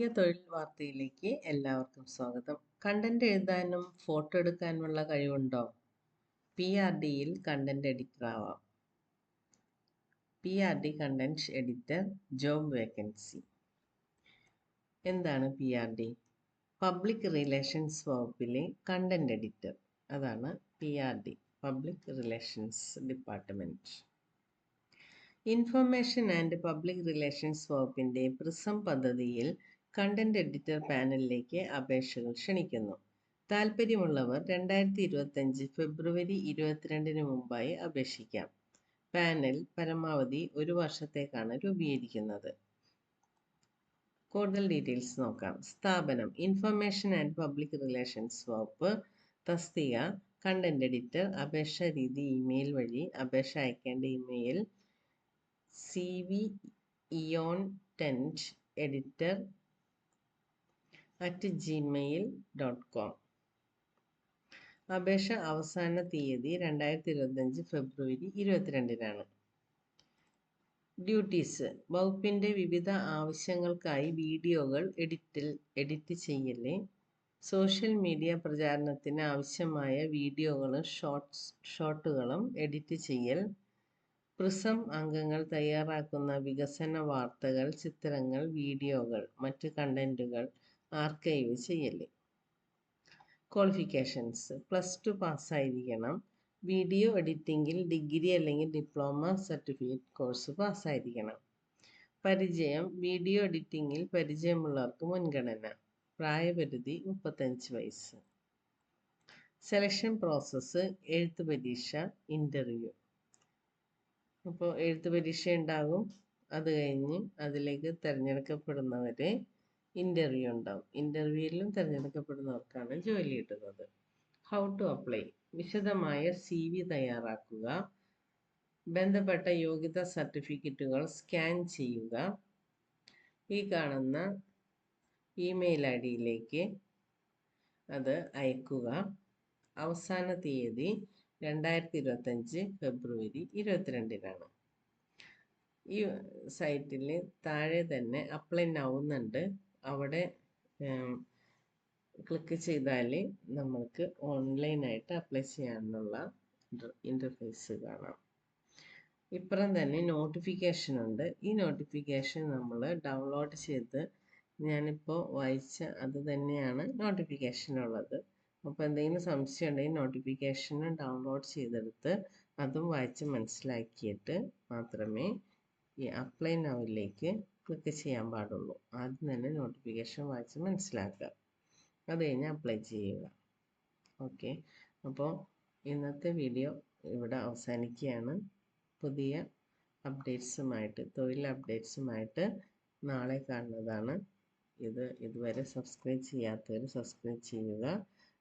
പുതിയ തൊഴിൽ വാർത്തയിലേക്ക് എല്ലാവർക്കും സ്വാഗതം. കണ്ടന്റ് എഴുതാനും ഫോട്ടോ എടുക്കാനുമുള്ള കഴിവുണ്ടോ? പി ആർ ഡിയിൽ കണ്ടന്റ് എഡിറ്റർ ആവാം. P R D content editor job vacancy എന്താണ് P R D public relations വകുപ്പിലെ കണ്ടന്റ് എഡിറ്റർ അതാണ് P R D public relations department information and public relations വകുപ്പിന്റെ പ്രിസം പദ്ധതിയിൽ കണ്ടന്റ് എഡിറ്റർ പാനലിലേക്ക് അപേക്ഷകൾ ക്ഷണിക്കുന്നു. താൽപ്പര്യമുള്ളവർ രണ്ടായിരത്തി ഇരുപത്തഞ്ച് ഫെബ്രുവരി ഇരുപത്തിരണ്ടിന് മുമ്പായി അപേക്ഷിക്കാം. പാനൽ പരമാവധി ഒരു വർഷത്തേക്കാണ് രൂപീകരിക്കുന്നത്. കൂടുതൽ ഡീറ്റെയിൽസ് നോക്കാം. സ്ഥാപനം ഇൻഫർമേഷൻ ആൻഡ് പബ്ലിക് റിലേഷൻസ് വകുപ്പ് തസ്തിക കണ്ടന്റ് എഡിറ്റർ അപേക്ഷ രീതി ഇമെയിൽ വഴി അപേക്ഷ അയക്കേണ്ട email C V eon tent editor at Gmail dot com അപേക്ഷ അവസാന തീയതി രണ്ടായിരത്തി ഇരുപത്തഞ്ച് ഫെബ്രുവരി ഇരുപത്തിരണ്ടിനാണ്. ഡ്യൂട്ടീസ് വകുപ്പിന്റെ വിവിധ ആവശ്യങ്ങൾക്കായി വീഡിയോകൾ എഡിറ്റിൽ എഡിറ്റ് ചെയ്യല്ലേ സോഷ്യൽ മീഡിയ പ്രചാരണത്തിന് ആവശ്യമായ വീഡിയോകളും ഷോർട്ട്സ് ഷോട്ടുകളും എഡിറ്റ് ചെയ്യൽ പ്രിസം അംഗങ്ങൾ തയ്യാറാക്കുന്ന വികസന വാർത്തകൾ ചിത്രങ്ങൾ വീഡിയോകൾ മറ്റ് കണ്ടന്റുകൾ ആർക്കൈവ് ചെയ്യൽ ക്വാളിഫിക്കേഷൻസ് പ്ലസ് ടു പാസ്സായിരിക്കണം. വീഡിയോ എഡിറ്റിംഗിൽ ഡിഗ്രി അല്ലെങ്കിൽ ഡിപ്ലോമ സർട്ടിഫിക്കറ്റ് കോഴ്സ് പാസ്സായിരിക്കണം. പരിചയം. വീഡിയോ എഡിറ്റിംഗിൽ പരിചയമുള്ളവർക്ക് മുൻഗണന. പ്രായപരിധി മുപ്പത്തഞ്ച് വയസ്സ്. സെലക്ഷൻ പ്രോസസ്സ് എഴുത്ത് പരീക്ഷ ഇന്റർവ്യൂ അപ്പോൾ എഴുത്ത് പരീക്ഷ ഉണ്ടാകും. അത് കഴിഞ്ഞ് അതിലേക്ക് തിരഞ്ഞെടുക്കപ്പെടുന്നവരെ ഇന്റർവ്യൂ ഉണ്ടാവും. ഇന്റർവ്യൂവിലും തിരഞ്ഞെടുക്കപ്പെടുന്നവർക്കാണ് ജോലി കിട്ടുന്നത്. ഹൗ ടു അപ്ലൈ വിശദമായ സി വി തയ്യാറാക്കുക. ബന്ധപ്പെട്ട യോഗ്യതാ സർട്ടിഫിക്കറ്റുകൾ സ്കാൻ ചെയ്യുക. ഈ കാണുന്ന ഇമെയിൽ ഐ ഡിയിലേക്ക് അത് അയക്കുക. അവസാന തീയതി രണ്ടായിരത്തി ഇരുപത്തഞ്ച് ഫെബ്രുവരി ഇരുപത്തിരണ്ടിനാണ്. ഈ സൈറ്റിൽ താഴെ തന്നെ അപ്ലൈ ആവുന്നുണ്ട് അവിടെ ക്ലിക്ക് ചെയ്താൽ നമുക്ക് ഓൺലൈനായിട്ട് അപ്ലൈ ചെയ്യാനുള്ള ഇന്റർഫേസ് കാണാം. ഇപ്പുറം തന്നെ നോട്ടിഫിക്കേഷൻ ഉണ്ട്. ഈ നോട്ടിഫിക്കേഷൻ നമ്മൾ ഡൗൺലോഡ് ചെയ്ത് ഞാനിപ്പോൾ വായിച്ച അത് തന്നെയാണ് നോട്ടിഫിക്കേഷൻ ഉള്ളത്. അപ്പോൾ എന്തെങ്കിലും സംശയം ഉണ്ടെങ്കിൽ നോട്ടിഫിക്കേഷൻ ഡൗൺലോഡ് ചെയ്തെടുത്ത് അതും വായിച്ച് മനസ്സിലാക്കിയിട്ട് മാത്രമേ ഈ അപ്ലൈ നൗവിലേക്ക് ക്ലിക്ക് ചെയ്യാൻ പാടുള്ളൂ. ആദ്യം തന്നെ നോട്ടിഫിക്കേഷൻ വായിച്ച് മനസ്സിലാക്കുക. അത് കഴിഞ്ഞ് അപ്ലൈ ചെയ്യുക. ഓക്കെ അപ്പോൾ ഇന്നത്തെ വീഡിയോ ഇവിടെ അവസാനിക്കുകയാണ്. പുതിയ അപ്ഡേറ്റ്സുമായിട്ട് തൊഴിൽ അപ്ഡേറ്റ്സുമായിട്ട് നാളെ കാണുന്നതാണ്. ഇത് ഇതുവരെ സബ്സ്ക്രൈബ് ചെയ്യാത്തവർ സബ്സ്ക്രൈബ് ചെയ്യുക.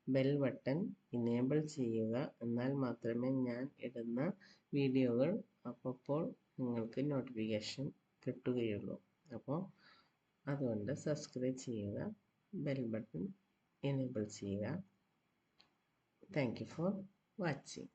ബെൽ ബട്ടൺ ഇനേബിൾ ചെയ്യുക. എന്നാൽ മാത്രമേ ഞാൻ ഇടുന്ന വീഡിയോകൾ അപ്പോൾ നിങ്ങൾക്ക് നോട്ടിഫിക്കേഷൻ കിട്ടുകയുള്ളൂ. അപ്പോൾ അതുകൊണ്ട് സബ്സ്ക്രൈബ് ചെയ്യുക ബെൽ ബട്ടൺ എനേബിൾ ചെയ്യുക. Thank you for watching